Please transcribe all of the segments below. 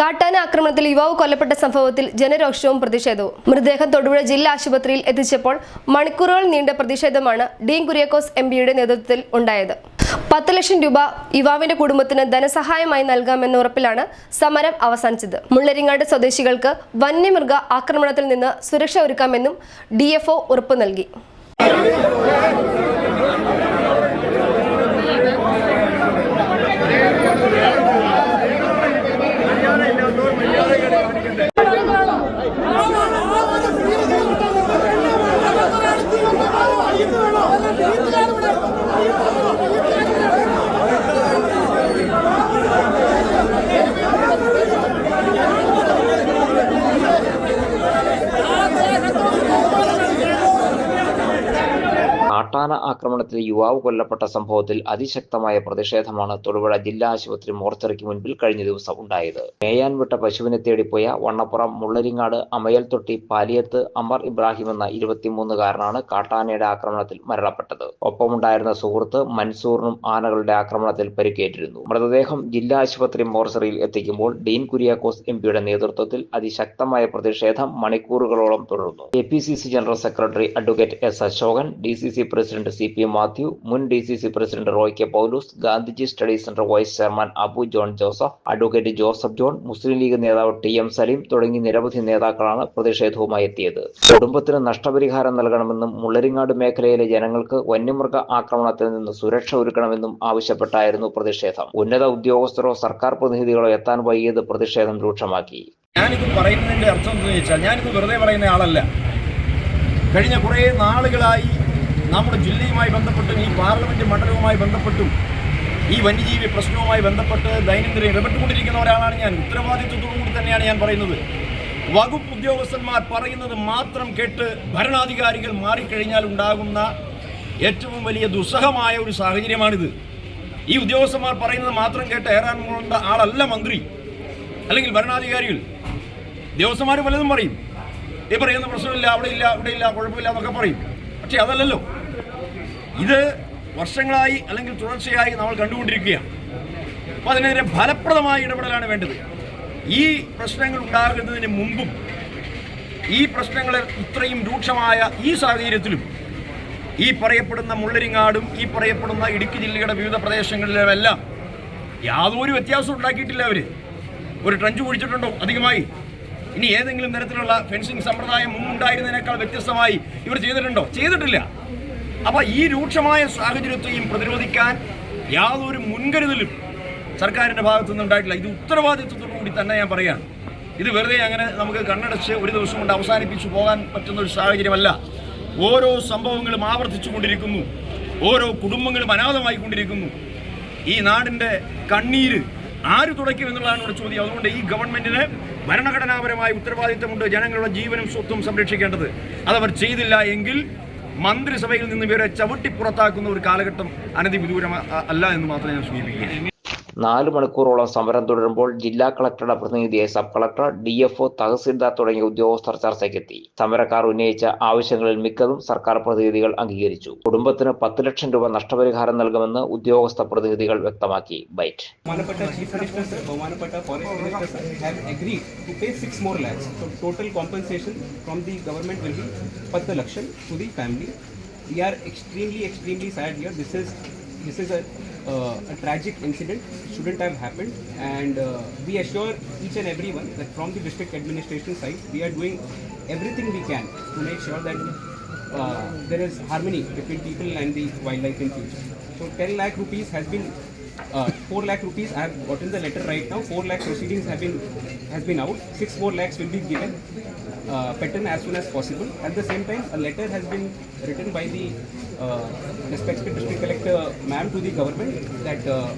കാട്ടാന ആക്രമണത്തിൽ യുവാവ് കൊല്ലപ്പെട്ട സംഭവത്തിൽ ജനരോഷവും പ്രതിഷേധവും. മൃതദേഹം തൊടുപുഴ ജില്ലാ ആശുപത്രിയിൽ എത്തിച്ചപ്പോൾ മണിക്കൂറുകൾ നീണ്ട പ്രതിഷേധമാണ് ഡീൻ കുര്യാക്കോസ് എം പിയുടെ നേതൃത്വത്തിൽ ഉണ്ടായത്. പത്ത് ലക്ഷം രൂപ യുവാവിന്റെ കുടുംബത്തിന് ധനസഹായമായി നൽകാമെന്ന ഉറപ്പിലാണ് സമരം അവസാനിച്ചത്. മുള്ളരിങ്ങാട് സ്വദേശികൾക്ക് വന്യമൃഗ ആക്രമണത്തിൽ നിന്ന് സുരക്ഷ ഒരുക്കാമെന്നും ഡി ഉറപ്പ് നൽകി. you. കാട്ടാന ആക്രമണത്തിൽ യുവാവ് കൊല്ലപ്പെട്ട സംഭവത്തിൽ അതിശക്തമായ പ്രതിഷേധമാണ് തൊടുപുഴ ജില്ലാ ആശുപത്രി മോർച്ചറിക്ക് മുൻപിൽ കഴിഞ്ഞ ദിവസം ഉണ്ടായത്. മേയാൻ വിട്ട പശുവിനെ തേടിപ്പോയ വണ്ണപ്പുറം മുള്ളരിങ്ങാട് അമയൽ തൊട്ടി പാലിയത്ത് അമർ ഇബ്രാഹിം എന്ന ഇരുപത്തിമൂന്നുകാരനാണ് കാട്ടാനയുടെ ആക്രമണത്തിൽ മരണപ്പെട്ടത്. ഒപ്പമുണ്ടായിരുന്ന സുഹൃത്ത് മൻസൂറിനും ആനകളുടെ ആക്രമണത്തിൽ പരിക്കേറ്റിരുന്നു. മൃതദേഹം ജില്ലാ ആശുപത്രി മോർച്ചറിയിൽ എത്തിക്കുമ്പോൾ ഡീൻ കുര്യാക്കോസ് എം പിയുടെ നേതൃത്വത്തിൽ അതിശക്തമായ പ്രതിഷേധം മണിക്കൂറുകളോളം തുടർന്നു. A general secretary advocate S Ashokan D C C president C P Mathew മുൻ D C C president Roy K Paulose Gandhiji study centre vice chairman Abu John Joseph advocate Joseph John Muslim League നേതാവ് T M Saleem തുടങ്ങി നിരവധി നേതാക്കളാണ് പ്രതിഷേധവുമായി എത്തിയത്. കുടുംബത്തിന് നഷ്ടപരിഹാരം നൽകണമെന്നും മുള്ളരിങ്ങാട് മേഖലയിലെ ജനങ്ങൾക്ക് വന്യമൃഗ ആക്രമണത്തിൽ നിന്ന് സുരക്ഷ ഒരുക്കണമെന്നും ആവശ്യപ്പെട്ടായിരുന്നു പ്രതിഷേധം. ഉന്നത ഉദ്യോഗസ്ഥരോ സർക്കാർ പ്രതിനിധികളോ എത്താൻ വൈകിയത് പ്രതിഷേധം രൂക്ഷമാക്കി. ഞാനിത് പറയുന്നതിന്റെ അർത്ഥം എന്താണെന്ന് വെച്ചാൽ ഞാനിത് വെറുതെ പറയുന്ന ആളല്ല. കഴിഞ്ഞ കുറേ നാളുകളായി നമ്മുടെ ജില്ലയുമായി ബന്ധപ്പെട്ടും ഈ പാർലമെന്റ് മണ്ഡലവുമായി ബന്ധപ്പെട്ടും ഈ വന്യജീവി പ്രശ്നവുമായി ബന്ധപ്പെട്ട് ദൈനംദിനം ഇടപെട്ടുകൊണ്ടിരിക്കുന്ന ഒരാളാണ് ഞാൻ. ഉത്തരവാദിത്വത്തോടു കൂടി തന്നെയാണ് ഞാൻ പറയുന്നത്. വകുപ്പ് ഉദ്യോഗസ്ഥന്മാർ പറയുന്നത് മാത്രം കേട്ട് ഭരണാധികാരികൾ മാറിക്കഴിഞ്ഞാൽ ഉണ്ടാകുന്ന ഏറ്റവും വലിയ ദുസ്സഹമായ ഒരു സാഹചര്യമാണിത്. ഈ ഉദ്യോഗസ്ഥന്മാർ പറയുന്നത് മാത്രം കേട്ട് ഏറാൻ കൊണ്ട ആളല്ല മന്ത്രി. അല്ലെങ്കിൽ ഭരണാധികാരികൾ. ഉദ്യോഗസ്ഥന്മാർ പലതും പറയും. ഈ പറയുന്ന പ്രശ്നമില്ല അവിടെ ഇല്ല അവിടെ ഇല്ല കുഴപ്പമില്ല എന്നൊക്കെ പറയും. പക്ഷേ അതല്ലല്ലോ. ഇത് വർഷങ്ങളായി അല്ലെങ്കിൽ തുടർച്ചയായി നമ്മൾ കണ്ടുകൊണ്ടിരിക്കുകയാണ്. അപ്പോൾ അതിനെതിരെ ഫലപ്രദമായ ഇടപെടലാണ് വേണ്ടത്. ഈ പ്രശ്നങ്ങൾ ഉണ്ടാകുന്നതിന് മുമ്പും ഈ പ്രശ്നങ്ങൾ ഇത്രയും രൂക്ഷമായ ഈ സാഹചര്യത്തിലും ഈ പറയപ്പെടുന്ന മുള്ളരിങ്ങാടും ഈ പറയപ്പെടുന്ന ഇടുക്കി ജില്ലയുടെ വിവിധ പ്രദേശങ്ങളിലുമെല്ലാം യാതൊരു വ്യത്യാസവും ഉണ്ടാക്കിയിട്ടില്ല അവർ ഒരു ട്രഞ്ച് കുഴിച്ചിട്ടുണ്ടോ? അധികമായി. ഇനി ഏതെങ്കിലും തരത്തിലുള്ള ഫെൻസിങ് സമ്പ്രദായം മുമ്പുണ്ടായിരുന്നതിനേക്കാൾ വ്യത്യസ്തമായി ഇവർ ചെയ്തിട്ടുണ്ടോ? ചെയ്തിട്ടില്ല. അപ്പോൾ ഈ രൂക്ഷമായ സാഹചര്യത്തെയും പ്രതിരോധിക്കാൻ യാതൊരു മുൻകരുതലും സർക്കാരിന്റെ ഭാഗത്തു നിന്നുണ്ടായിട്ടില്ല ഇത് ഉത്തരവാദിത്വത്തോടു കൂടി തന്നെ ഞാൻ പറയാം ഇത് വെറുതെ അങ്ങനെ നമുക്ക് കണ്ണടച്ച് ഒരു ദിവസം കൊണ്ട് അവസാനിപ്പിച്ചു പോകാൻ പറ്റുന്ന ഒരു സാഹചര്യമല്ല. ഓരോ സംഭവങ്ങളും ആവർത്തിച്ചു കൊണ്ടിരിക്കുന്നു. ഓരോ കുടുംബങ്ങളും അനാഥമായി കൊണ്ടിരിക്കുന്നു. ഈ നാടിന്റെ കണ്ണീര് ആര് തുടയ്ക്കും എന്നുള്ളതാണ് ഇവിടെ ചോദ്യം. അതുകൊണ്ട് ഈ ഗവൺമെന്റിന് ഭരണഘടനാപരമായ ഉത്തരവാദിത്തമുണ്ട് ജനങ്ങളുടെ ജീവനും സ്വത്തും സംരക്ഷിക്കേണ്ടത്. അതവർ ചെയ്തില്ല എങ്കിൽ മന്ത്രിസഭയിൽ നിന്ന് ഇവരെ ചവിട്ടി പുറത്താക്കുന്ന ഒരു കാലഘട്ടം അനധിവിദൂരം അല്ല എന്ന് മാത്രമേ ഞാൻ സൂചിപ്പിക്കുകയാണ് നാല് മണിക്കൂറോളം സമരം തുടരുമ്പോൾ ജില്ലാ കളക്ടറുടെ പ്രതിനിധിയെ sub collector D F O tahsildar തുടങ്ങിയ ഉദ്യോഗസ്ഥർ ചർച്ചയ്ക്കെത്തി. സമരക്കാർ ഉന്നയിച്ച ആവശ്യങ്ങളിൽ മിക്കതും സർക്കാർ പ്രതിനിധികൾ അംഗീകരിച്ചു. കുടുംബത്തിന് പത്ത് ലക്ഷം രൂപ നഷ്ടപരിഹാരം നൽകുമെന്ന് ഉദ്യോഗസ്ഥ പ്രതിനിധികൾ വ്യക്തമാക്കി. Bite. Lakh family are extremely extremely sad here this is this is a uh, a tragic incident. Shouldn't have happened. And uh, we assure each and everyone that from the district administration side, we are doing everything we can to make sure that uh, there is harmony between people and the wildlife in future. So 10 lakh rupees has been uh, 4 lakh rupees. I have gotten the letter right now. 4 lakh proceedings have been has been out. 6 more lakhs will be given uh, pattern as soon as possible. At the same time, a letter has been written by the respected district collector ma'am to the government that uh,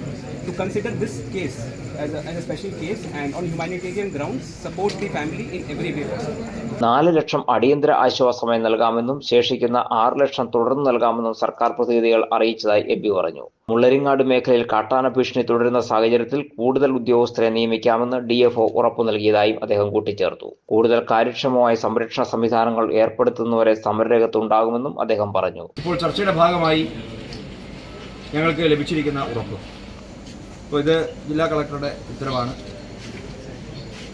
to consider this case as a, as a special case and on humanitarian grounds support the family in every way possible. നാല് ലക്ഷം അടിയന്തര ആശ്വാസമായി നൽകാമെന്നും ശേഷിക്കുന്ന ആറ് ലക്ഷം തുടർന്ന് നൽകാമെന്നും സർക്കാർ പ്രതിനിധികൾ അറിയിച്ചതായി എബി പറഞ്ഞു. മുള്ളരിങ്ങാട് മേഖലയിൽ കാട്ടാന ഭീഷണി തുടരുന്ന സാഹചര്യത്തിൽ കൂടുതൽ ഉദ്യോഗസ്ഥരെ നിയമിക്കാമെന്ന് ഡി എഫ് ഒ ഉറപ്പു നൽകിയതായും അദ്ദേഹം കൂട്ടിച്ചേർത്തു. കൂടുതൽ കാര്യക്ഷമമായ സംരക്ഷണ സംവിധാനങ്ങൾ ഏർപ്പെടുത്തുന്നവരെ സമരരംഗത്തുണ്ടാകുമെന്നും അദ്ദേഹം പറഞ്ഞു. ഇപ്പോൾ ചർച്ചയുടെ ഭാഗമായി ഞങ്ങൾക്ക് ലഭിച്ചിരിക്കുന്ന ഉറപ്പ്. അപ്പോൾ ഇത് ജില്ലാ കളക്ടറുടെ ഉത്തരവാണ്.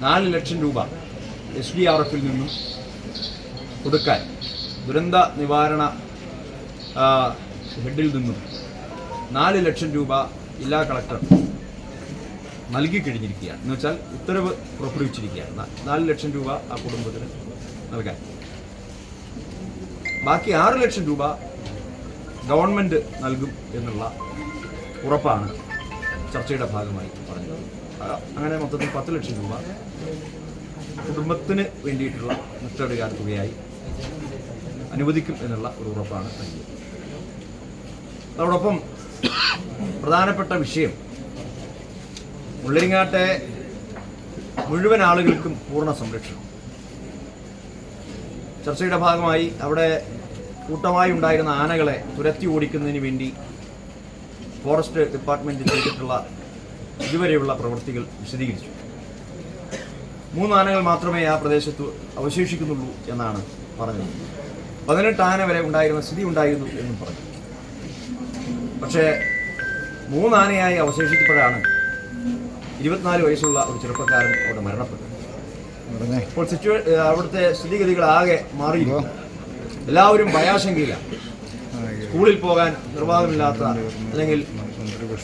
നാല് ലക്ഷം രൂപ എസ് ഡി ആർ എഫിൽ നിന്നും കൊടുക്കാൻ ദുരന്ത നിവാരണ ഹെഡിൽ നിന്നും നാല് ലക്ഷം രൂപ ജില്ലാ കളക്ടർ നൽകിക്കഴിഞ്ഞിരിക്കുകയാണ് എന്ന് വെച്ചാൽ ഉത്തരവ് പുറപ്പെടുവിച്ചിരിക്കുകയാണ്. നാല് ലക്ഷം രൂപ ആ കുടുംബത്തിന് നൽകാൻ. ബാക്കി ആറ് ലക്ഷം രൂപ ഗവൺമെന്റ് നൽകും എന്നുള്ള ഉറപ്പാണ്. ചർച്ചയുടെ ഭാഗമായി പറഞ്ഞത്. അങ്ങനെ മൊത്തത്തിൽ പത്ത് ലക്ഷം രൂപ കുടുംബത്തിന് വേണ്ടിയിട്ടുള്ള നഷ്ടപരിഹാര തുകയായി അനുവദിക്കും എന്നുള്ള ഒരു ഉറപ്പാണ് നൽകിയത്. അതോടൊപ്പം പ്രധാനപ്പെട്ട വിഷയം മുള്ളരിങ്ങാട്ടെ മുഴുവൻ ആളുകൾക്കും പൂർണ സംരക്ഷണം. ചർച്ചയുടെ ഭാഗമായി അവിടെ കൂട്ടമായി ഉണ്ടായിരുന്ന ആനകളെ തുരത്തി ഓടിക്കുന്നതിന് വേണ്ടി ഫോറസ്റ്റ് ഡിപ്പാർട്ട്മെന്റ് ചെയ്തിട്ടുള്ള ഇതുവരെയുള്ള പ്രവൃത്തികൾ വിശദീകരിച്ചു. മൂന്ന് ആനകൾ മാത്രമേ ആ പ്രദേശത്ത് അവശേഷിക്കുന്നുള്ളൂ എന്നാണ് പറഞ്ഞത്. പതിനെട്ട് ആന വരെ ഉണ്ടായിരുന്ന സ്ഥിതി ഉണ്ടായിരുന്നു എന്നും പറഞ്ഞു. പക്ഷേ മൂന്നാനയായി അവശേഷിച്ചപ്പോഴാണ് ഇരുപത്തിനാല് വയസ്സുള്ള ഒരു ചെറുപ്പക്കാരൻ അവിടെ മരണപ്പെട്ടു ഇപ്പോൾ സിറ്റുവേ അവിടുത്തെ സ്ഥിതിഗതികൾ ആകെ മാറിയിരിക്കുന്നു എല്ലാവരും ഭയാശങ്കയിലാണ്. സ്കൂളിൽ പോകാൻ നിർവാഹമില്ലാത്ത അല്ലെങ്കിൽ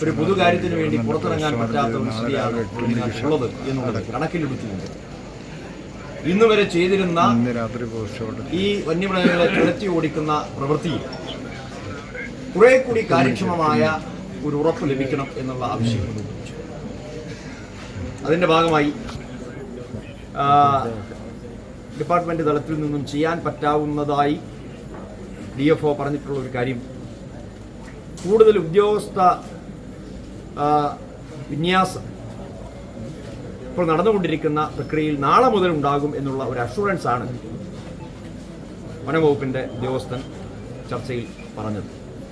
ഒരു പൊതു കാര്യത്തിന് വേണ്ടി പുറത്തിറങ്ങാൻ പറ്റാത്ത ഒരു സ്ഥിതിയാണ് ഉള്ളത് എന്നുള്ളത് കണക്കിലെടുത്തുകൊണ്ട് ഇന്ന് വരെ ചെയ്തിരുന്ന ഈ വന്യമൃഗങ്ങളെ തുരത്തി ഓടിക്കുന്ന പ്രവൃത്തി കുറെ കൂടി കാര്യക്ഷമമായ ഒരു ഉറപ്പ് ലഭിക്കണം എന്നുള്ള ആവശ്യം അതിന്റെ ഭാഗമായി ഡിപ്പാർട്ട്മെന്റ് തലത്തിൽ നിന്നും ചെയ്യാൻ പറ്റാവുന്നതായി ഡി എഫ് ഒ പറഞ്ഞിട്ടുള്ള ഒരു കാര്യം. കൂടുതൽ ഉദ്യോഗസ്ഥ വിന്യാസം ഇപ്പോൾ നടന്നുകൊണ്ടിരിക്കുന്ന പ്രക്രിയയിൽ നാളെ മുതൽ ഉണ്ടാകും എന്നുള്ള ഒരു അഷുറൻസ് ആണ് വനംവകുപ്പിന്റെ ഉദ്യോഗസ്ഥൻ ചർച്ചയിൽ പറഞ്ഞത്.